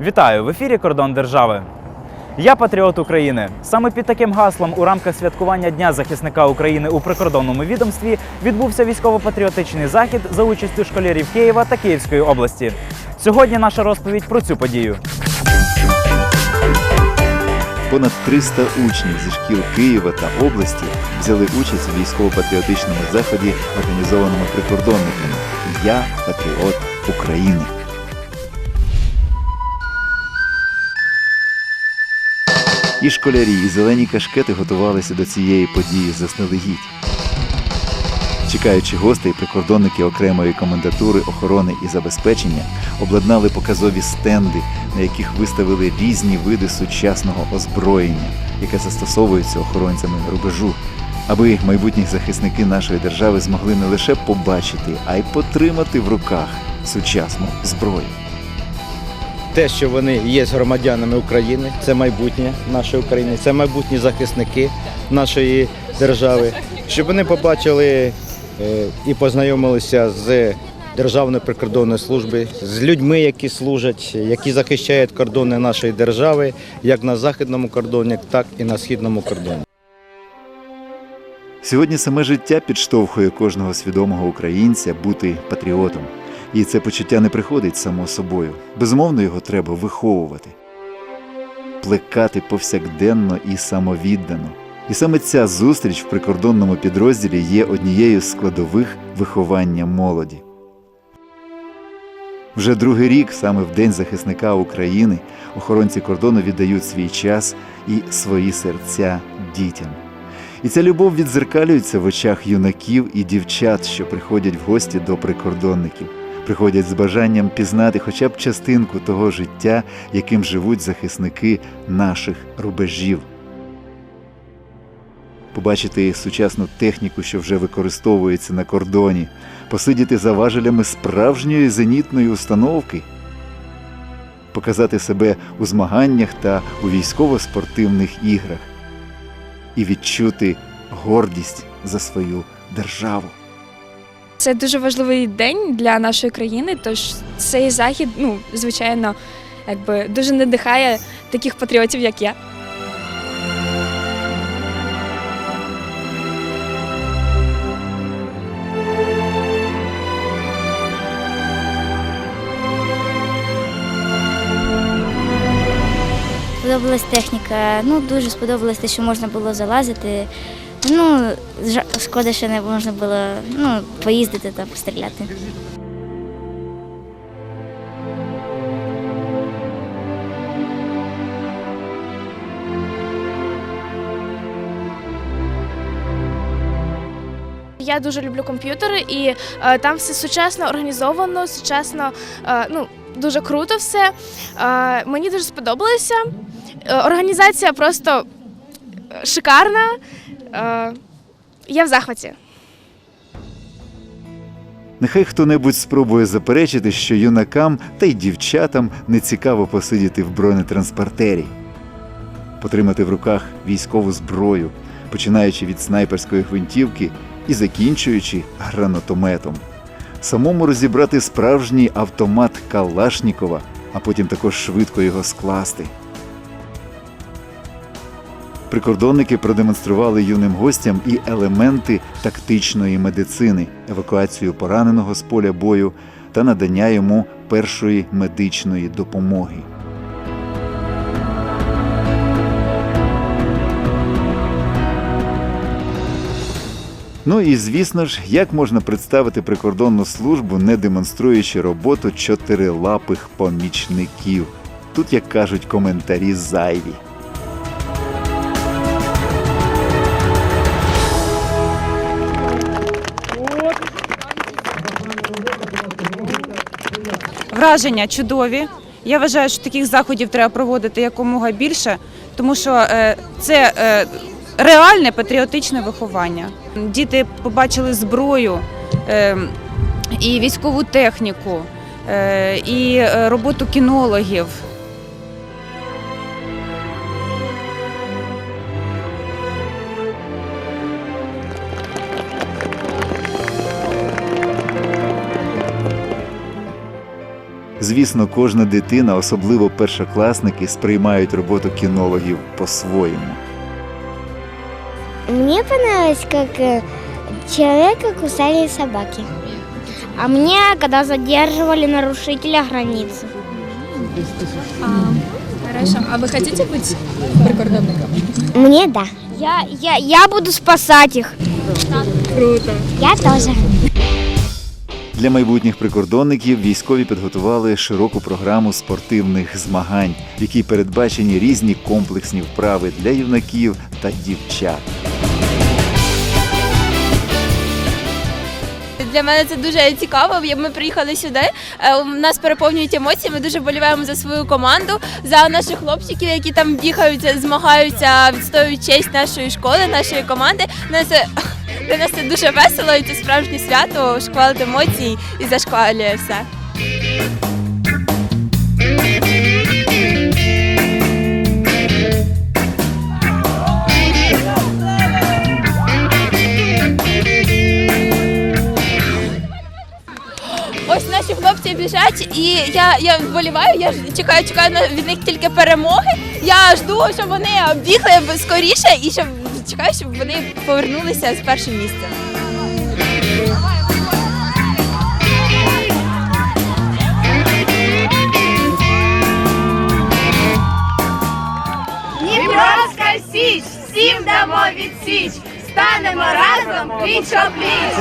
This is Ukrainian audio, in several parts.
Вітаю в ефірі Кордон Держави. Я патріот України. Саме під таким гаслом у рамках святкування Дня захисника України у прикордонному відомстві відбувся військово-патріотичний захід за участю школярів Києва та Київської області. Сьогодні наша розповідь про цю подію. Понад 300 учнів зі шкіл Києва та області взяли участь у військово-патріотичному заході, організованому прикордонниками. Я патріот України. І школярі, і зелені кашкети готувалися до цієї події заздалегідь. Чекаючи гостей, прикордонники окремої комендатури охорони і забезпечення обладнали показові стенди, на яких виставили різні види сучасного озброєння, яке застосовується охоронцями рубежу, аби майбутні захисники нашої держави змогли не лише побачити, а й потримати в руках сучасну зброю. Те, що вони є громадянами України, це майбутнє нашої України, це майбутні захисники нашої держави, щоб вони побачили е, і познайомилися з Державною прикордонною службою, з людьми, які служать, які захищають кордони нашої держави, як на західному кордоні, так і на східному кордоні. Сьогодні саме життя підштовхує кожного свідомого українця бути патріотом. І це почуття не приходить само собою. Безумовно, його треба виховувати, плекати повсякденно і самовіддано. І саме ця зустріч в прикордонному підрозділі є однією з складових виховання молоді. Вже другий рік, саме в День захисника України, охоронці кордону віддають свій час і свої серця дітям. І ця любов відзеркалюється в очах юнаків і дівчат, що приходять в гості до прикордонників, приходять з бажанням пізнати хоча б частинку того життя, яким живуть захисники наших рубежів. Побачити сучасну техніку, що вже використовується на кордоні, посидіти за важелями справжньої зенітної установки, показати себе у змаганнях та у військово-спортивних іграх і відчути гордість за свою державу. Це дуже важливий день для нашої країни, тож цей захід, ну, звичайно, якби дуже надихає таких патріотів, як я. Сподобалась техніка. Ну дуже сподобалось те, що можна було залазити. Ну, шкода, що не можна було ну, поїздити та постріляти. Я дуже люблю комп'ютери, і е, там все сучасно організовано, сучасно, е, ну дуже круто все. Е, мені дуже сподобалося. Е, організація просто е, шикарна. Е, я в захваті. Нехай хто-небудь спробує заперечити, що юнакам та й дівчатам не цікаво посидіти в бронетранспортері, потримати в руках військову зброю, починаючи від снайперської гвинтівки і закінчуючи гранатометом, самому розібрати справжній автомат Калашнікова, а потім також швидко його скласти. Прикордонники продемонстрували юним гостям і елементи тактичної медицини, евакуацію пораненого з поля бою та надання йому першої медичної допомоги. Ну і звісно ж, як можна представити прикордонну службу, не демонструючи роботу чотирилапих помічників. Тут, як кажуть, коментарі зайві. Враження чудові. Я вважаю, що таких заходів треба проводити якомога більше, тому що е, це е, реальне патріотичне виховання. Діти побачили зброю е, і військову техніку, і роботу кінологів. Звісно, кожна дитина, особливо першокласники, сприймають роботу кінологів по-своєму. Мне понравилось, как э, человека кусали собаки. А мне, когда задерживали нарушителя. Хорошо. А ви хочете бути прикордонником? Мне да. Я, я, я буду спасать их. Круто. Я тоже. Для майбутніх прикордонників військові підготували широку програму спортивних змагань, в якій передбачені різні комплексні вправи для юнаків та дівчат. Для мене це дуже цікаво. Ми приїхали сюди. е, нас переповнюють емоції. Ми дуже боліваємо за свою команду, за наших хлопчиків, які там бігають, змагаються, відстоюють честь нашої школи, нашої команди. Нас це, для нас це дуже весело, і це справжнє свято, шквалить емоцій і зашквалює все. Ось наші хлопці біжать, і я, я вболіваю, я чекаю, чекаю від них тільки перемоги. Я жду, щоб вони бігли скоріше і щоб чекаю, щоб вони повернулися з першим місцем. Дніпровська Січ! Всім дамо відсіч! Станемо разом пліч опліч!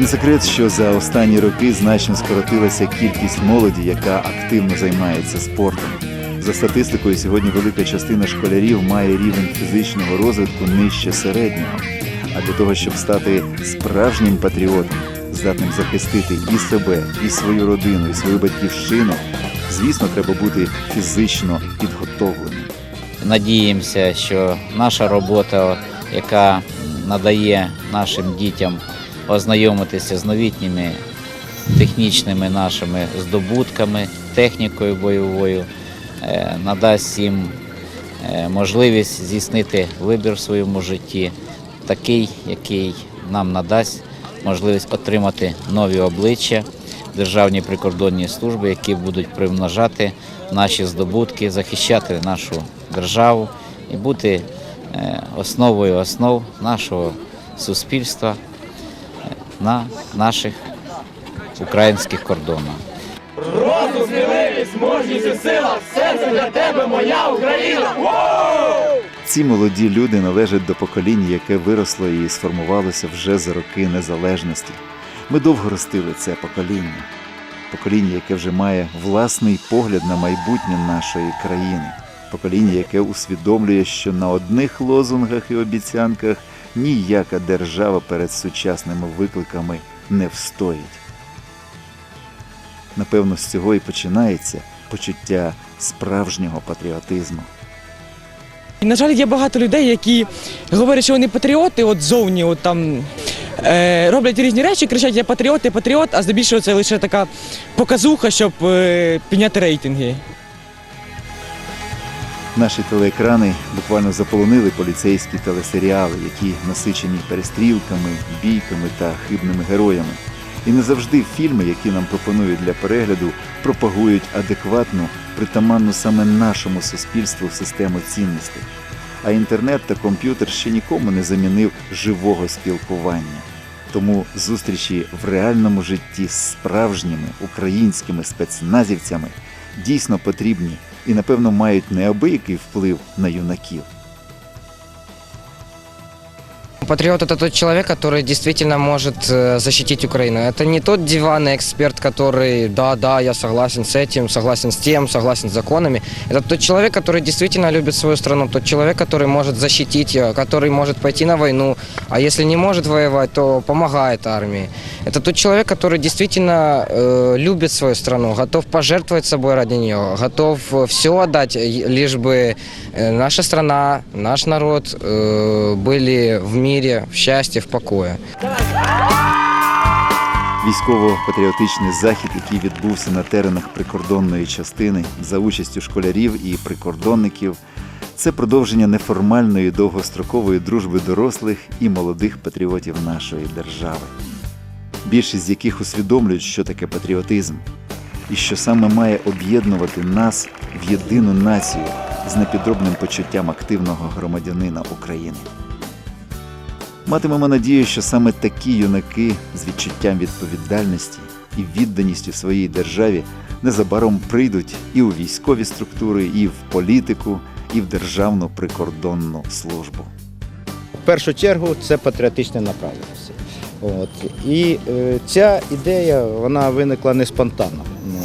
Не секрет, що за останні роки значно скоротилася кількість молоді, яка активно займається спортом. За статистикою, сьогодні велика частина школярів має рівень фізичного розвитку нижче середнього. А для того, щоб стати справжнім патріотом, здатним захистити і себе, і свою родину, і свою батьківщину, звісно, треба бути фізично підготовленим. Надіємося, що наша робота, яка надає нашим дітям ознайомитися з новітніми технічними нашими здобутками, технікою бойовою, е, надасть їм е, можливість здійснити вибір в своєму житті, такий, який нам надасть можливість отримати нові обличчя Державні прикордонні служби, які будуть примножати наші здобутки, захищати нашу державу і бути е, основою основ нашого суспільства на наших українських кордонах. розумливість, можність і сила, все це для тебе, моя Україна, Ці молоді люди належать до покоління, яке виросло і сформувалося вже за роки незалежності. Ми довго ростили це покоління, покоління, яке вже має власний погляд на майбутнє нашої країни, покоління, яке усвідомлює, що на одних лозунгах і обіцянках ніяка держава перед сучасними викликами не встоїть. Напевно, з цього і починається почуття справжнього патріотизму. На жаль, є багато людей, які говорять, що вони патріоти, от зовні, от там е, роблять різні речі, кричать Я патріот, я патріот, а здебільшого це лише така показуха, щоб е, підняти рейтинги. Наші телеекрани буквально заполонили поліцейські телесеріали, які насичені перестрілками, бійками та хибними героями. І не завжди фільми, які нам пропонують для перегляду, пропагують адекватну, притаманну саме нашому суспільству систему цінностей. А інтернет та комп'ютер ще нікому не замінив живого спілкування. Тому зустрічі в реальному житті з справжніми українськими спецназівцями дійсно потрібні і, напевно, мають неабиякий вплив на юнаків. Патриот это тот человек, который действительно может э, защитить Украину. Это не тот диванный эксперт, который, да, да, я согласен с этим, согласен с тем, согласен с законами. Это тот человек, который действительно любит свою страну, тот человек, который может защитить ее, который может пойти на войну, а если не может воевать, то помогает армии. Это тот человек, который действительно э, любит свою страну, готов пожертвовать собой ради нее, готов все отдать, лишь бы э, наша страна, наш народ э, были в мире, в счастье, в покое. Військово-патріотичний захід, який відбувся на теренах прикордонної частини за участю школярів і прикордонників, це продовження неформальної довгострокової дружби дорослих і молодих патріотів нашої держави, більшість з яких усвідомлюють, що таке патріотизм, і що саме має об'єднувати нас в єдину націю з непідробним почуттям активного громадянина України. Матимемо надію, що саме такі юнаки з відчуттям відповідальності і відданістю своїй державі незабаром прийдуть і у військові структури, і в політику, і в державну прикордонну службу. В першу чергу це патріотичне направленість. От. І е, ця ідея вона виникла не спонтанно.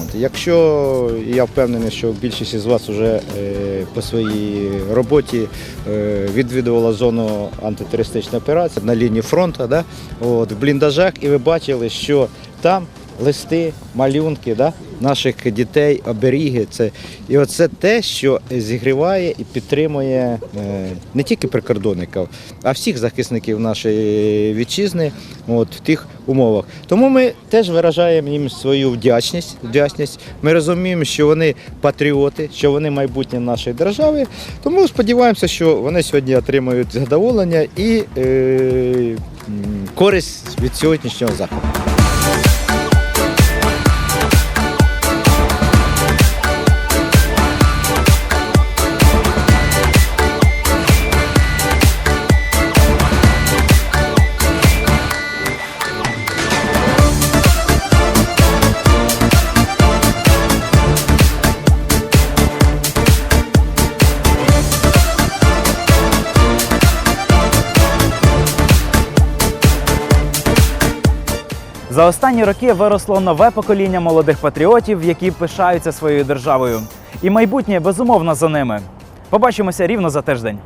От. Якщо я впевнений, що більшість із вас вже е, по своїй роботі е, відвідувала зону антитерористичної операції на лінії фронту, да? От, в бліндажах, і ви бачили, що там листи, малюнки да? наших дітей, оберіги. Це, і оце те, що зігріває і підтримує е, не тільки прикордонників, а всіх захисників нашої вітчизни от, в тих умовах. Тому ми теж виражаємо їм свою вдячність. вдячність. Ми розуміємо, що вони патріоти, що вони майбутнє нашої держави. Тому сподіваємося, що вони сьогодні отримають задоволення і е, користь від сьогоднішнього заходу. За останні роки виросло нове покоління молодих патріотів, які пишаються своєю державою. І майбутнє безумовно за ними. Побачимося рівно за тиждень.